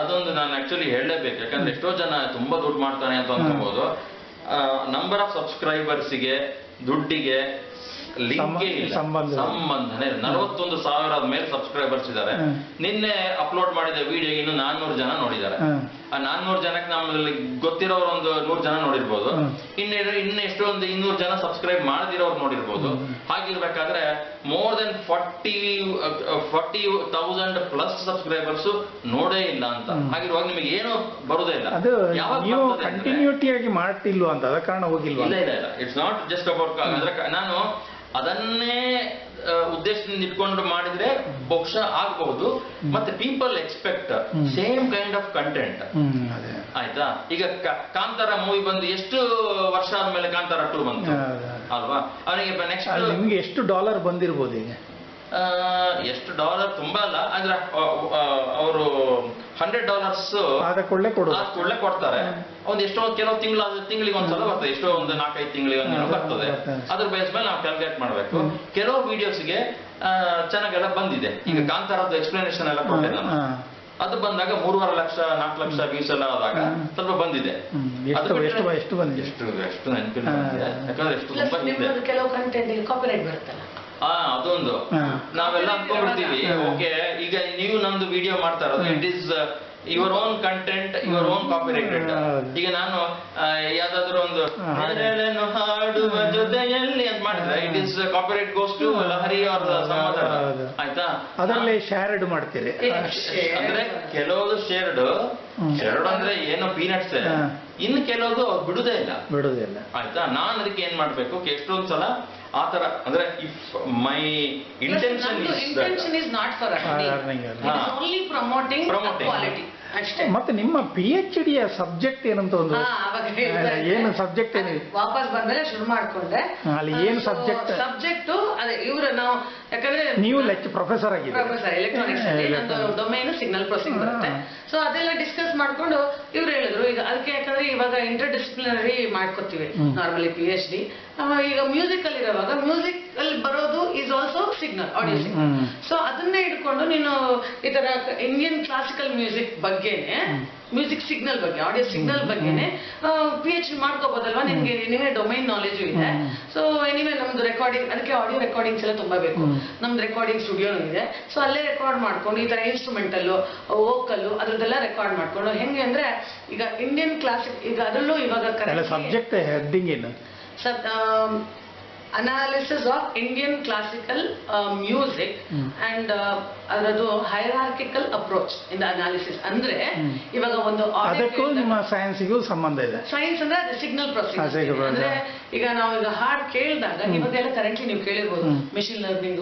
S2: ಅದೊಂದು ನಾನು ಆಕ್ಚುಲಿ ಹೇಳಲೇಬೇಕು. ಯಾಕಂದ್ರೆ ಎಷ್ಟೋ ಜನ ತುಂಬಾ ದುಡ್ಡು ಮಾಡ್ತಾನೆ ಅಂತ ಅನ್ಕೋಬಹುದು ನಂಬರ್ ಆಫ್ ಸಬ್ಸ್ಕ್ರೈಬರ್ಸ್ಗೆ ದುಡ್ಡಿಗೆ ಲಿಂಕೇ
S3: ಸಂಬಂಧ.
S2: ಸಂಬಂಧನೇ ನಲವತ್ತೊಂದು ಸಾವಿರ ಮೇಲೆ ಸಬ್ಸ್ಕ್ರೈಬರ್ಸ್ ಇದ್ದಾರೆ ನಿನ್ನೆ ಅಪ್ಲೋಡ್ ಮಾಡಿದ ವಿಡಿಯೋ ಇನ್ನು ನಾನ್ನೂರು ಜನ ನೋಡಿದ್ದಾರೆ. ಆ ನಾನ್ನೂರು ಜನಕ್ಕೆ ನಮ್ಮಲ್ಲಿ ಗೊತ್ತಿರೋರು ಒಂದು ನೂರು ಜನ ನೋಡಿರ್ಬೋದು.
S3: ಇನ್ನ
S2: ಇನ್ನು ಇನ್ನು ಎಷ್ಟೋ ಒಂದು ಇನ್ನೂರು ಜನ ಸಬ್ಸ್ಕ್ರೈಬ್ ಮಾಡದಿರೋರು ನೋಡಿರ್ಬೋದು. ಹಾಗಿರ್ಬೇಕಾದ್ರೆ more than forty forty thousand plus subscribers ನೋಡೇ ಇಲ್ಲ ಅಂತ. ಹಾಗಿರುವಾಗ ನಿಮಗೆ ಏನು ಬರುದೇ ಇಲ್ಲ.
S3: ಕಂಟಿನ್ಯೂಟಿ
S2: ಆಗಿ
S3: ನೀವು
S2: ಬರ್ತದೆ
S3: ಕಂಟಿನ್ಯೂಟಿಯಾಗಿ ಮಾಡ್ತಿಲ್ವಾ ಅಂತ ಅದ ಕಾರಣ ಹೋಗಿಲ್ವಾ?
S2: ಇಲ್ಲ ಇಲ್ಲ ಇಲ್ಲ. ಇಟ್ಸ್ ನಾಟ್ ಜಸ್ಟ್ ಅಬೌಟ್ ಅಂದ್ರೆ ನಾನು ಅದನ್ನೇ ಉದ್ದೇಶದಿಂದ ಇಟ್ಕೊಂಡು ಮಾಡಿದ್ರೆ ಬಹುಶಃ ಆಗಬಹುದು. ಮತ್ತೆ people expect. Same kind of content ಆಯ್ತಾ? ಈಗ ಕಾಂತಾರ ಮೂವಿ ಬಂದು ಎಷ್ಟು ವರ್ಷ ಆದ್ಮೇಲೆ ಕಾಂತಾರ ಟೂ ಬಂತು. ಅಲ್ವಾ? ಅವನಿಗೆ ನೆಕ್ಸ್ಟ್
S3: ನಿಮ್ಗೆ ಎಷ್ಟು ಡಾಲರ್ ಬಂದಿರ್ಬೋದು ಈಗ?
S2: ಎಷ್ಟು ಡಾಲರ್ ತುಂಬಾ ಅಲ್ಲ. ಅಂದ್ರೆ ಅವರು ಹಂಡ್ರೆಡ್ ಡಾಲರ್ಸ್ ಕೂಡಲೇ ಕೊಡ್ತಾರೆ. ಒಂದ್ ಎಷ್ಟೋ ಕೆಲವು ತಿಂಗಳು ತಿಂಗಳಿಗೆ ಒಂದ್ಸಲ ಬರ್ತದೆ. ಎಷ್ಟೋ ಒಂದು ನಾಲ್ಕೈದು ತಿಂಗಳಿಗೆ ಒಂದು ಬರ್ತದೆ. ಅದ್ರ ಬೇಸ್ ಮೇಲೆ ನಾವು ಕ್ಯಾಲ್ಕುಲೇಟ್ ಮಾಡ್ಬೇಕು. ಕೆಲವು ವಿಡಿಯೋಸ್ಗೆ ಚೆನ್ನಾಗೆಲ್ಲ ಬಂದಿದೆ. ಈಗ ಕಾಂತಾರದ್ದು ಎಕ್ಸ್ಪ್ಲನೇಷನ್ ಎಲ್ಲ ಕೊಟ್ಟೆ ನಾನು. ಅದು ಬಂದಾಗ ಮೂರುವರೆ ಲಕ್ಷ ನಾಲ್ಕು ಲಕ್ಷ ವ್ಯೂಸ್ ಎಲ್ಲ ಆದಾಗ ಸ್ವಲ್ಪ ಬಂದಿದೆ. ಅದು
S3: ಎಷ್ಟು ಎಷ್ಟು ಎಷ್ಟು ಬಂದಿದೆ?
S2: ಎಷ್ಟು ಎಷ್ಟು ನೆನಪಿಲ್ಲ ಯಾಕಂದ್ರೆ ಎಷ್ಟು ತುಂಬಾ
S1: ಕೆಲವು ಕಂಟೆಂಟ್ ಕಾಪಿರೈಟ್ ಬರುತ್ತಲ್ಲ.
S2: ಹಾ ಅದೊಂದು. ನಾವೆಲ್ಲ ಅನ್ಕೊಂಡ್ಬಿಡ್ತೀವಿ. ಓಕೆ ಈಗ ನೀವು ನಮ್ದು ವಿಡಿಯೋ ಮಾಡ್ತಾ ಇರೋದು it is your own content your own copyrighted. ಈಗ ನಾನು ಯಾವ್ದಾದ್ರು ಒಂದು ಹಾಡುವ ಜೊತೆಯಲ್ಲಿ ಅಂತ ಮಾಡಿದ್ರೆ it is copyright goes to Lahari ಅವ್ರ. ಆಯ್ತಾ?
S3: ಅದರಲ್ಲಿ ಶೇರ್ಡ್ ಮಾಡ್ತೀರಿ.
S2: ಅಂದ್ರೆ ಕೆಲವೊಂದು ಶೇರ್ಡ್ ಶೇರ್ಡ್ ಅಂದ್ರೆ ಏನೋ ಪೀನಟ್ಸ್ ಇನ್ನು ಕೆಲವು ಬಿಡುದೇ ಇಲ್ಲ.
S3: ಬಿಡುದೇ ಇಲ್ಲ.
S2: ಆಯ್ತಾ? ನಾನ್ ಅದಕ್ಕೆ ಏನ್ ಮಾಡ್ಬೇಕು? ಎಷ್ಟೊಂದ್ ಸಲ ಆತರ ಅಂದ್ರೆ if my intention
S1: intention is not for promoting
S2: Promoting.
S1: Quality ಅಷ್ಟೇ.
S3: ಮತ್ತೆ ನಿಮ್ಮ ಪಿ ಎಚ್ ಡಿಯ ಸಬ್ಜೆಕ್ಟ್ ಏನಂತ ಒಂದು ಏನು ಸಬ್ಜೆಕ್ಟ್ ಏನು?
S1: ವಾಪಸ್ ಬಂದ್ಮೇಲೆ ಶುರು ಮಾಡ್ಕೊಂಡೆ.
S3: ಅಲ್ಲಿ ಏನು ಸಬ್ಜೆಕ್ಟ್
S1: ಸಬ್ಜೆಕ್ಟ್ ಅದೇ ಇವ್ರ ನಾವು ಯಾಕಂದ್ರೆ
S3: ನೀವು ಲೆಕ್ಚರ್ ಪ್ರೊಫೆಸರ್ ಆಗಿದೆ
S1: professor electronics domain signal processing ಬರುತ್ತೆ. ಸೊ ಅದೆಲ್ಲ ಡಿಸ್ಕಸ್ ಮಾಡ್ಕೊಂಡು ಇವ್ರು ಹೇಳಿದ್ರು ಈಗ ಅದಕ್ಕೆ ಯಾಕಂದ್ರೆ ಇವಾಗ ಇಂಟರ್ ಡಿಸಿಪ್ಲಿನರಿ ಮಾಡ್ಕೊತೀವಿ. ನಾರ್ಮಲಿ ಪಿ ಎಚ್ ಡಿ ಈಗ ಮ್ಯೂಸಿಕ್ ಅಲ್ಲಿ ಇರುವಾಗ ಮ್ಯೂಸಿಕ್ ಅಲ್ಲಿ ಬರೋದು is also signal audio signal. So ಅದನ್ನೇ ಇಟ್ಕೊಂಡು ನೀನು ಈ ತರ ಇಂಡಿಯನ್ ಕ್ಲಾಸಿಕಲ್ ಮ್ಯೂಸಿಕ್ ಬಗ್ಗೆನೆ ಮ್ಯೂಸಿಕ್ ಸಿಗ್ನಲ್ ಬಗ್ಗೆ ಆಡಿಯೋ ಸಿಗ್ನಲ್ ಬಗ್ಗೆನೆ ಪಿ ಎಚ್ ಡಿ ಮಾಡ್ಕೋಬೋದಲ್ವಾ ನಿಮ್ಗೆ ನಿಮಗೆ ಡೊಮೈನ್ ನಾಲೆಜು ಇದೆ. ಸೊ ಎನಿವೆ ನಮ್ದು ರೆಕಾರ್ಡಿಂಗ್ ಅದಕ್ಕೆ ಆಡಿಯೋ ರೆಕಾರ್ಡಿಂಗ್ಸ್ ಎಲ್ಲ ತುಂಬಾ ಬೇಕು. ನಮ್ದು ರೆಕಾರ್ಡಿಂಗ್ ಸ್ಟುಡಿಯೋ ಇದೆ. ಸೊ ಅಲ್ಲೇ ರೆಕಾರ್ಡ್ ಮಾಡ್ಕೊಂಡು ಈ ತರ ಇನ್ಸ್ಟ್ರೂಮೆಂಟಲ್ಲು ವೋಕಲ್ಲು ಅದ್ರದ್ದೆಲ್ಲ ರೆಕಾರ್ಡ್ ಮಾಡ್ಕೊಂಡು ಹೆಂಗೆ ಅಂದ್ರೆ ಈಗ ಇಂಡಿಯನ್ ಕ್ಲಾಸಿಕ್ ಈಗ ಅದರಲ್ಲೂ ಇವಾಗ
S3: ಸಬ್ಜೆಕ್ಟ್ ಹೆಡ್ಡಿಂಗ್ ಏನು?
S1: Sub analysis of Indian classical music. And ಅದರದ್ದು ಹೈರಾರ್ಕಿಕಲ್ ಅಪ್ರೋಚ್ ಇನ್ ಅನಾಲಿಸಿಸ್ ಅಂದ್ರೆ ಇವಾಗ ಒಂದು
S3: ಅದಕ್ಕೂ ನಿಮ್ಮ ಸೈನ್ಸ್ಗೂ ಸಂಬಂಧ ಇದೆ.
S1: ಸೈನ್ಸ್ ಅಂದ್ರೆ ಅದು ಸಿಗ್ನಲ್ ಪ್ರೊಸೆಸ್ ಅಂದ್ರೆ ಈಗ ನಾವು ಈಗ ಹಾಡ್ ಕೇಳಿದಾಗ. ಇವಾಗೆಲ್ಲ ಕರೆಂಟ್ಲಿ ನೀವು ಕೇಳಿರ್ಬೋದು. ಮೆಷಿನ್ ಲರ್ನಿಂಗ್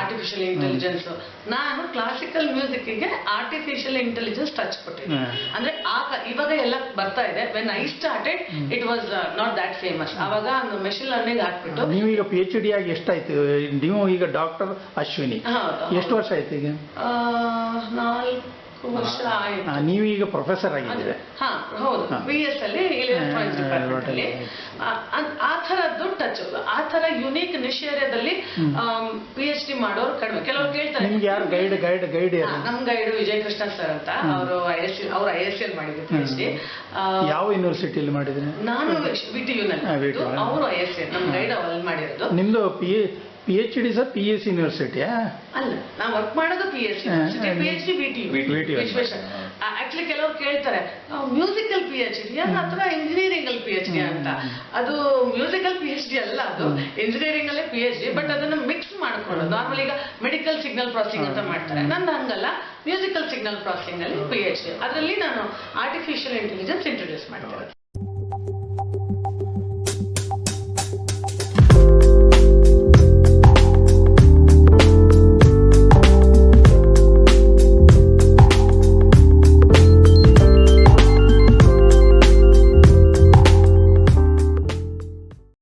S1: ಆರ್ಟಿಫಿಷಿಯಲ್ ಇಂಟೆಲಿಜೆನ್ಸ್ ನಾನು ಕ್ಲಾಸಿಕಲ್ ಮ್ಯೂಸಿಕ್ಗೆ ಆರ್ಟಿಫಿಷಿಯಲ್ ಇಂಟೆಲಿಜೆನ್ಸ್ ಟಚ್
S3: ಕೊಟ್ಟಿದ್ದೆ
S1: ಅಂದ್ರೆ ಆಗ ಇವಾಗ ಎಲ್ಲ ಬರ್ತಾ ಇದೆ. When I started it was not that famous ಅವಾಗ ಮೆಷಿನ್ ಲರ್ನಿಂಗ್ ಹಾಕ್ಬಿಟ್ಟು
S3: ನೀವು ಈಗ ಪಿ ಎಚ್ ಡಿ ಆಗಿ ಎಷ್ಟಾಯ್ತು? ನೀವು ಈಗ ಡಾಕ್ಟರ್ ಅಶ್ವಿನಿ. ಎಷ್ಟು ವರ್ಷ ಆಯ್ತು ಈಗ?
S1: ನಾಲ್ಕು ವರ್ಷ ಆಯ್ತು.
S3: ಆ, ನೀವು ಈಗ ಪ್ರೊಫೆಸರ್ ಆಗಿದ್ದೀರಿ.
S1: ಹಾ ಹೌದು. ಬಿ ಎಸ್ ಅಲ್ಲಿ ಎಲೆಕ್ಟ್ರಾನಿಕ್ಸ್ ಡಿಪಾರ್ಟ್ಮೆಂಟ್ ಅಲ್ಲಿ. ಆ, ಥರ ಆ ಥರದ್ದು ಟಚ್ ಆ ಥರ ಯುನೀಕ್ ನಿಶ್ ಏರಿಯಾದಲ್ಲಿ ಪಿ ಎಚ್ ಡಿ ಮಾಡೋರು ಕಡಿಮೆ. ಕೆಲವರು ಕೇಳ್ತಾರೆ.
S3: ನಿಮ್ಗೆ ಯಾರು ಗೈಡ್ ಗೈಡ್ ಗೈಡ್
S1: ಹಾ, ನಮ್ ಗೈಡ್ ವಿಜಯ್ ಕೃಷ್ಣ ಸರ್ ಅಂತ ಅವರು ಐ ಎಸ್ ಅವ್ರು ಐ ಎಸ್ ಎಲ್ ಮಾಡಿದ್ರು ಪಿ ಎಚ್ ಡಿ
S3: ಯಾವ ಯೂನಿವರ್ಸಿಟಿಯಲ್ಲಿ ಮಾಡಿದ್ರಿ?
S1: ನಾನು ವಿ ಟಿ ಯು
S3: ಹಾ, VTU ನಲ್ಲಿ.
S1: ಅವರು ಐ ಎಸ್ ಎಲ್ ನಮ್ ಗೈಡ್ ಅಲ್ಲಿ ಮಾಡಿರೋದು.
S3: ನಿಮ್ದು ಪಿ ಪಿ ಎಚ್ ಡಿ ಸಹ ಪಿ ಎಸ್ ಯೂನಿವರ್ಸಿಟಿಯಾ
S1: ಅಲ್ಲ ನಾವು ವರ್ಕ್ ಮಾಡೋದು P H D P H D B T
S3: VTU.
S1: Vishweshwara actually ಕೆಲವರು ಕೇಳ್ತಾರೆ ಮ್ಯೂಸಿಕಲ್ ಪಿ ಎಚ್ ಡಿ ಅಥವಾ ಇಂಜಿನಿಯರಿಂಗ್ ಅಲ್ಲಿ ಪಿ ಎಚ್ ಡಿ ಅಂತ? ಅದು ಮ್ಯೂಸಿಕಲ್ ಪಿ ಎಚ್ ಡಿ ಅಲ್ಲ ಅದು. ಇಂಜಿನಿಯರಿಂಗ್ ಅಲ್ಲೇ ಪಿ ಎಚ್ ಡಿ ಬಟ್ ಅದನ್ನ ಮಿಕ್ಸ್ ಮಾಡ್ಕೊಳ್ಳೋದು. ನಾರ್ಮಲ್ ಈಗ ಮೆಡಿಕಲ್ ಸಿಗ್ನಲ್ ಪ್ರಾಸೆಸಿಂಗ್ ಅಂತ ಮಾಡ್ತಾರೆ. ನಂದು ಹಂಗಲ್ಲ. ಮ್ಯೂಸಿಕಲ್ ಸಿಗ್ನಲ್ ಪ್ರಾಸೆಸಿಂಗ್ ಅಲ್ಲಿ ಪಿ ಎಚ್ ಡಿ ಅದರಲ್ಲಿ ನಾನು ಆರ್ಟಿಫಿಷಿಯಲ್ ಇಂಟೆಲಿಜೆನ್ಸ್ ಇಂಟ್ರೊಡ್ಯೂಸ್ ಮಾಡ್ತಿರೋದು.